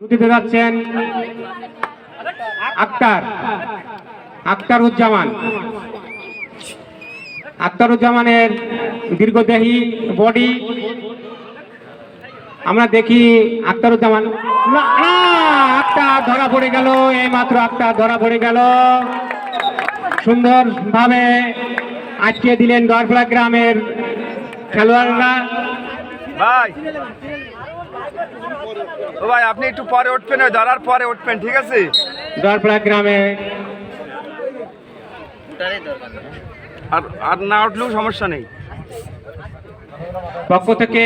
দিতে যাচ্ছেন আক্তার, আক্তারুজ্জামান। আক্তারুজ্জামানের দীর্ঘদেহী বডি। আমরা দেখি আক্তারুজ্জামান। আক্তার ধরা পড়ে গেল এই মাত্র আক্তার ধরা পড়ে গেল। সুন্দরভাবে আটকে দিলেন গড়ফলা গ্রামের খেলোয়াড়রা। ভাই। ও ভাই আপনি একটু পরে উঠবেন ওই ধরার পরে উঠবেন ঠিক আছে? গড়ফলা গ্রামে। আর আর না উঠলেও সমস্যা নেই। পক্ষ থেকে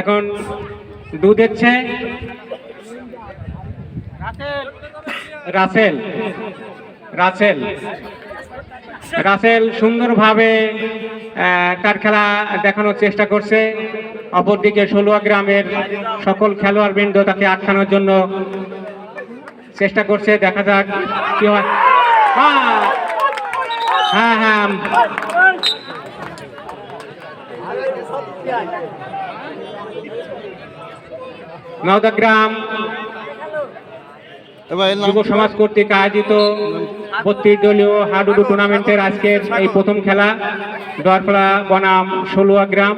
এখন দুধ দিচ্ছে। রাসেল। রাসেল। রাসেল সুন্দরভাবে তার খেলা দেখানোর চেষ্টা করছে। অপরদিকে ষোলোয়া গ্রামের সকল খেলোয়াড় বৃন্দ তাকে আটকানোর জন্য চেষ্টা করছে। দেখা যাক কি হয়। হ্যাঁ হ্যাঁ। নওদা গ্রাম এবার যুব সমাজ কর্তৃক আয়োজিত বত্রিশ দলীয় হাডুডু টুর্নামেন্টের আজকের এই প্রথম খেলা। দরপড়া বনাম ষোলোয়া গ্রাম।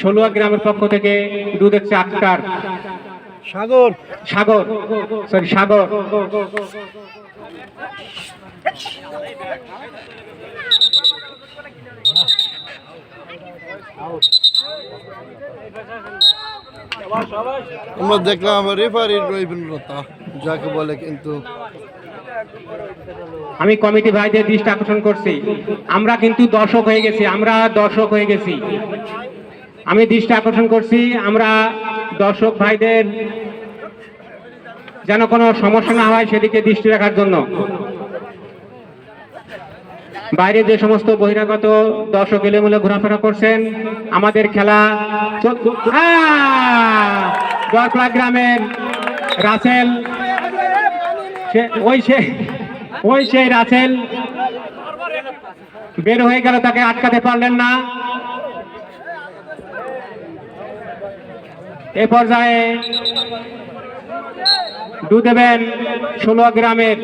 ষোলোয়া গ্রামের পক্ষ থেকে দুধ হচ্ছে আক্তার সাগর। সাগর সরি সাগর। আমরা দেখলাম আমার রেফারির নৈপুণ্যতা যাকে বলে কিন্তু আমি কমিটি ভাইদের দৃষ্টি আকর্ষণ করছি। আমরা কিন্তু দর্শক হয়ে গেছি আমরা দর্শক হয়ে গেছি। আমি দৃষ্টি আকর্ষণ করছি, আমরা দর্শক ভাইদের যেন কোনো সমস্যা না হয় সেদিকে দৃষ্টি রাখার জন্য। বাইরে যে সমস্ত বহিরাগত দর্শক এলেমূলে ঘোরাফেরা করছেন, আমাদের খেলা আহ! দরপড়া গ্রামের রাসেল ওই সে, ওই সেই রাসেল। বের হয়ে গেল, তাকে আটকাতে পারলেন না। এ পর্যায়ে দু দেবেন ষোলো গ্রামের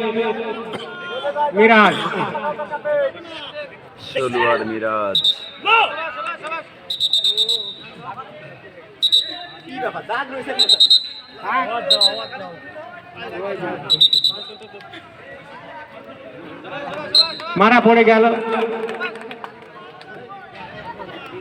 মিরাজ। ষোলোয়ার মিরাজ। মারা পড়ে গেল।